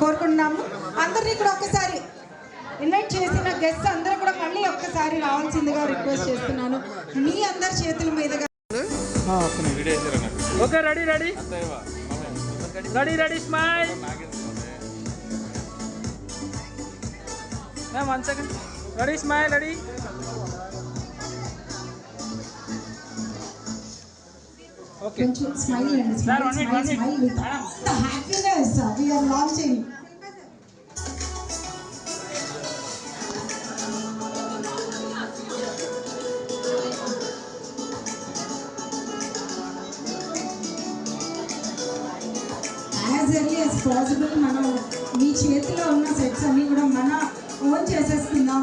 కోరుకుంటున్నాము అందరినీ కూడా ఒకసారి ఇన్వైట్ చేసిన గెస్ట్ అందరూ కూడా మళ్ళీ ఒక్కసారి రావాల్సిందిగా రిక్వెస్ట్ చేస్తున్నాను మీ అందరి చేతుల మీదుగా okay ready ready ready smile ready smile ready కొంచెం స్మైల్ అండి smile smile smile with happiness we are launching as early as possible మనం మీ చేతిలో ఉన్న సెట్స్ అన్నీ కూడా మన ఓన్ చేసేసుకుందాం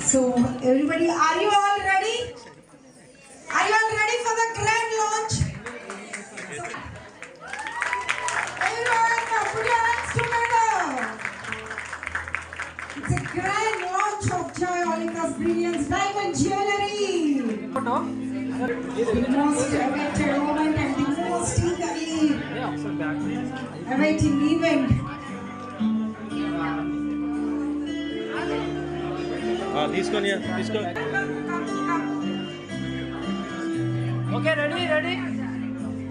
So everybody, are you all Joy Olica's Brilliance Diamond Jewelry. The most awaited moment and the most eagerly awaiting event. తీసుకొని తీసుకో okay ready ready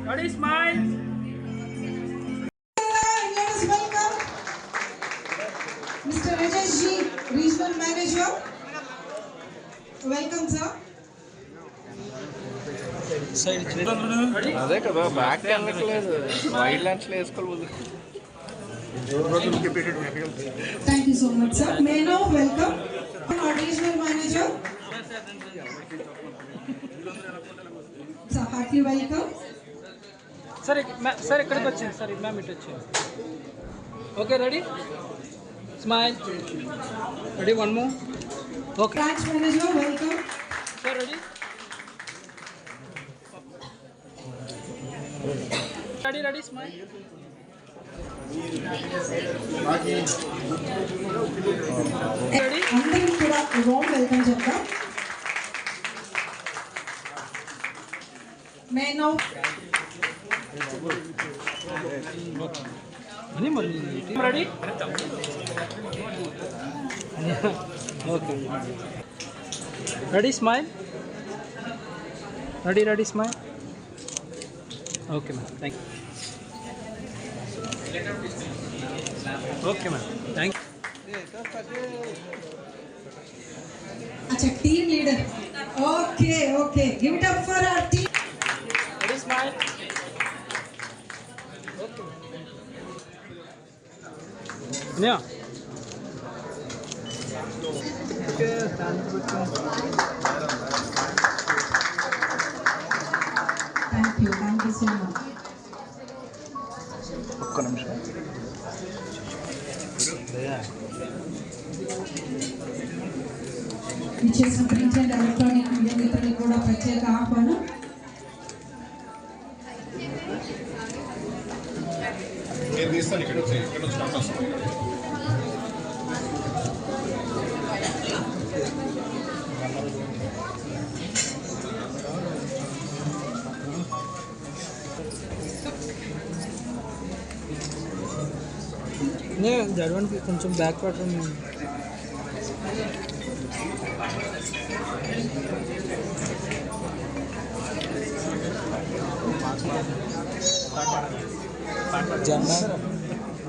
ready smile Let us welcome Mr. Rajesh Ji, Regional Manager. Welcome, sir. అదే కదా back వెళ్ళట్లేదు wide ల్యాండ్స్లో వేసుకోవాలి Thank you so much, sir. May I now welcome our Regional Manager. Sir, heartily welcome. సరే sir ఇక్కడికి వచ్చింది sir ma'am ఇటు వచ్చింది okay ready smile ready one మూ Okay Branch Manager, welcome. Sir ready ready ready smile ready అందరికి కూడా warm welcome చెప్తాం మే now Ready? Okay. Ready, smile? Ready, smile? Okay, ma'am. Thank you. Okay, ma'am. Thank you. Team leader. Okay. Give it up for our team. అన్నయ్య thank you thank you so much ఒక్క నిమిషం print electronic media కూడా ప్రత్యేక ఆహ్వానం నేను తీస్తాను ఇక్కడ వచ్చి ఇక్కడ నుంచి పంపిస్తాను జడవనికి కొంచెం బ్యాక్ పట్టడం జెండా ఇది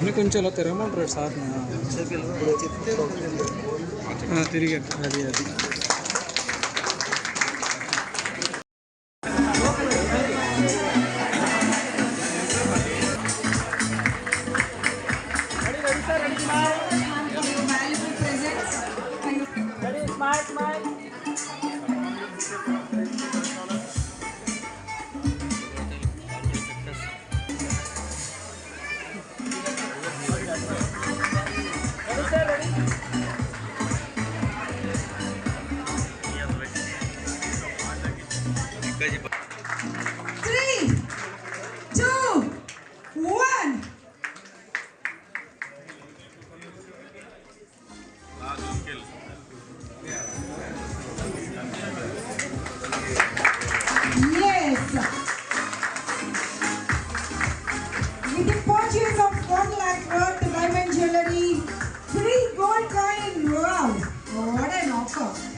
అన్నీ కొంచెం ఇలా తిరగమంటారు సార్ తిరిగారు అది అది valuable presents. Three, two, one. Yes. With the purchase of one lakh worth diamond jewelry, three gold coins, Wow, what an offer!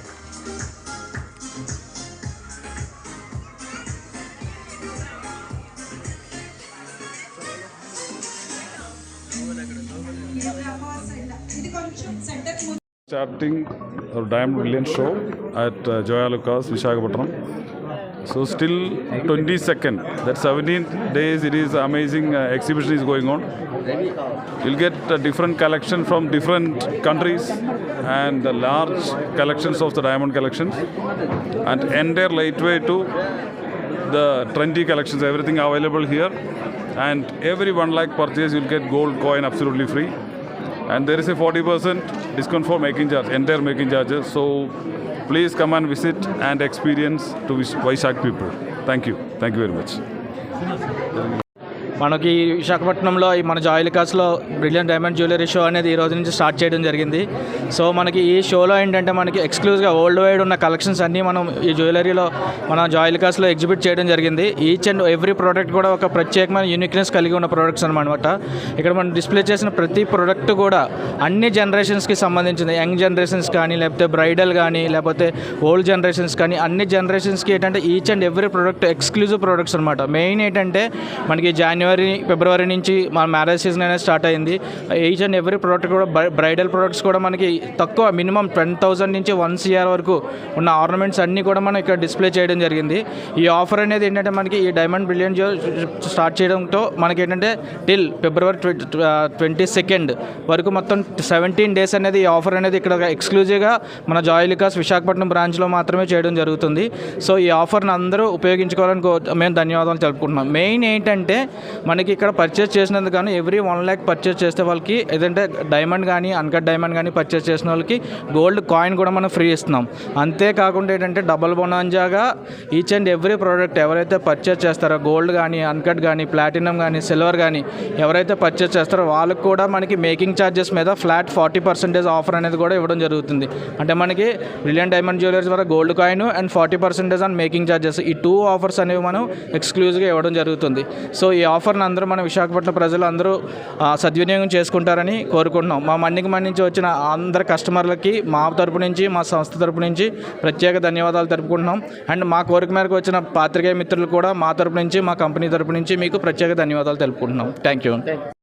Starting our Diamond Million show at uh, Joya Lucas, Vishakhapatnam. So still 22nd, that 17 days, it is amazing uh, exhibition is going on. You'll get a different collection from different countries and the large collections of the diamond collections and entire lightway to the trendy collections, everything available here. And every 1 like purchase, you'll get gold coin absolutely free. And there is a 40% discount for making charge, entire making charges. So please come and visit and experience to Vaishak people. Thank you. Thank you very much. మనకి విశాఖపట్నంలో మన జాయిలికాస్లో brilliant diamond jewellery show అనేది ఈ రోజు నుంచి start చేయడం జరిగింది సో మనకి ఈ షోలో ఏంటంటే మనకి ఎక్స్క్లూజ్గా వరల్డ్ వైడ్ ఉన్న కలెక్షన్స్ అన్నీ మనం ఈ జ్యువెలరీలో మన జాయిలికాస్లో ఎగ్జిబిట్ చేయడం జరిగింది ఈచ్ అండ్ ఎవ్రీ ప్రోడక్ట్ కూడా ఒక ప్రత్యేకమైన యూనిక్నెస్ కలిగి ఉన్న ప్రొడక్ట్స్ అనమాట ఇక్కడ మనం డిస్ప్లే చేసిన ప్రతి ప్రోడక్ట్ కూడా అన్ని జనరేషన్స్కి సంబంధించింది యంగ్ జనరేషన్స్ కానీ లేకపోతే బ్రైడల్ కానీ లేకపోతే ఓల్డ్ జనరేషన్స్ కానీ అన్ని జనరేషన్స్కి ఏంటంటే each and every product exclusive products అనమాట మెయిన్ ఏంటంటే మనకి జాన్యువరి జనవరి ఫిబ్రవరి నుంచి మన మ్యారేజ్ సీజన్ అనేది స్టార్ట్ అయింది ఈచ్ అండ్ ఎవ్రీ ప్రోడక్ట్ కూడా బ్రైడల్ ప్రోడక్ట్స్ కూడా మనకి తక్కువ మినిమం టెన్ థౌసండ్ నుంచి వన్ సిఆర్ వరకు ఉన్న ఆర్నమెంట్స్ అన్నీ కూడా మనం ఇక్కడ డిస్ప్లే చేయడం జరిగింది ఈ ఆఫర్ అనేది ఏంటంటే మనకి ఈ డైమండ్ బ్రిలియన్ జో స్టార్ట్ చేయడంతో మనకి ఏంటంటే టిల్ ఫిబ్రవరి ట్వంటీ సెకండ్ వరకు మొత్తం సెవెంటీన్ డేస్ అనేది ఈ ఆఫర్ అనేది ఇక్కడ ఎక్స్క్లూజివ్గా మన జాయిలికాస్ విశాఖపట్నం బ్రాంచ్లో మాత్రమే చేయడం జరుగుతుంది సో ఈ ఆఫర్ని అందరూ ఉపయోగించుకోవాలని మేము ధన్యవాదాలు తెలుపుకుంటున్నాం మెయిన్ ఏంటంటే మనకి ఇక్కడ పర్చేస్ చేసినందుకు కానీ ఎవ్రీ వన్ ల్యాక్ పర్చేస్ చేస్తే వాళ్ళకి ఏదంటే డైమండ్ కానీ అన్కట్ డైమండ్ కానీ పర్చేస్ చేసిన వాళ్ళకి గోల్డ్ కాయిన్ కూడా మనం ఫ్రీ ఇస్తున్నాం అంతేకాకుండా ఏంటంటే డబల్ బొనాంజాగా ఈచ్ అండ్ ఎవ్రీ ప్రోడక్ట్ ఎవరైతే పర్చేస్ చేస్తారో గోల్డ్ కానీ అన్కట్ కానీ ప్లాటినం కానీ సిల్వర్ కానీ ఎవరైతే పర్చేస్ చేస్తారో వాళ్ళకి కూడా మనకి మేకింగ్ ఛార్జెస్ మీద ఫ్లాట్ ఫార్టీ పర్సెంటేజ్ ఆఫర్ అనేది కూడా ఇవ్వడం జరుగుతుంది అంటే మనకి బ్రిలియన్ డైమండ్ జ్యువెలర్స్ ద్వారా gold coin and forty percentage on making charges ఈ టూ ఆఫర్స్ అనేవి మనం ఎక్స్క్లూజివ్గా ఇవ్వడం జరుగుతుంది సో ఈ ఆఫర్ ఆఫర్ని అందరూ మన విశాఖపట్నం ప్రజలు అందరూ సద్వినియోగం చేసుకుంటారని కోరుకుంటున్నాం మా మన్నికి మన్నించి వచ్చిన అందరు కస్టమర్లకి మా తరపు నుంచి మా సంస్థ తరపు నుంచి ప్రత్యేక ధన్యవాదాలు తెలుపుకుంటున్నాం అండ్ మా కోరిక మేరకు వచ్చిన పాత్రికేయ మిత్రులు కూడా మా తరపు నుంచి మా కంపెనీ తరపు నుంచి మీకు ప్రత్యేక ధన్యవాదాలు తెలుపుకుంటున్నాం థ్యాంక్ యూ